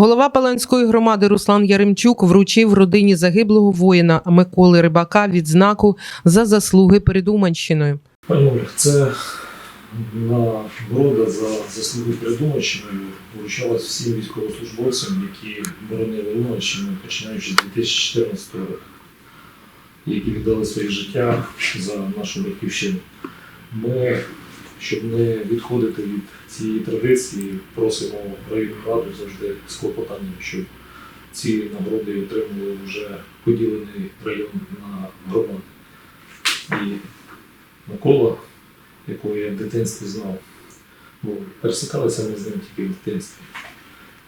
Голова Паланської громади Руслан Яремчук вручив родині загиблого воїна Миколи Рибака відзнаку за заслуги перед Уманщиною. Пані Ольг, це нагорода за заслуги перед Уманщиною вручалась всім військовослужбовцям, які боронили Уманщину, починаючи з 2014 року, які віддали своє життя за нашу батьківщину. Ми, щоб не відходити від цієї традиції, просимо районну раду завжди з клопотанням, щоб ці нагороди отримали вже поділений район на громади. І Микола, якого я в дитинстві знав, бо пересикалися ми з ним тільки в дитинстві.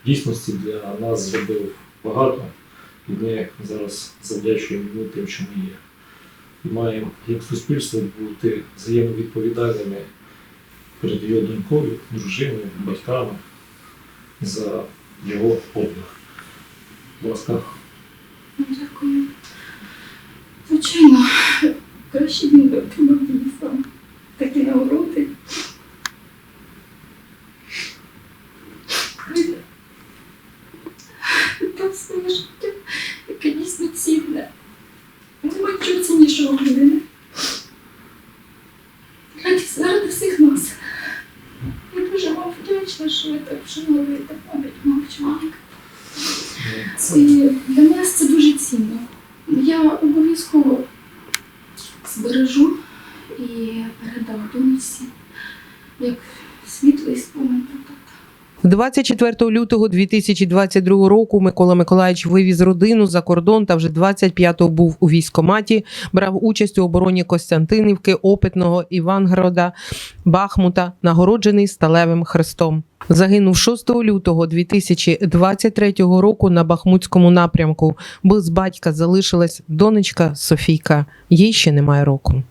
В дійсності для нас зробив багато, і ми зараз завдячуємо тим, що ми є. І маємо як суспільство бути взаємовідповідальними перед його донькою, дружиною, батьками за його подвиг. Будь ласка, Дякую. Звичайно, краще він би мені сам такі нагороди. Віддав своє життя, яке дійсно цінне. Нема нічого ціннішого людини. Що ви так вшановуєте пам'ять мовчанка. І для нас це дуже цінно. Я обов'язково збережу і передам доньці як світлий спомин про тата. 24 лютого 2022 року Микола Миколаївич вивіз родину за кордон та вже 25-го був у військкоматі, брав участь у обороні Костянтинівки, Опитного, Івангорода, Бахмута, нагороджений сталевим хрестом. Загинув 6 лютого 2023 року на Бахмутському напрямку. Без батька залишилась донечка Софійка. Їй ще немає року.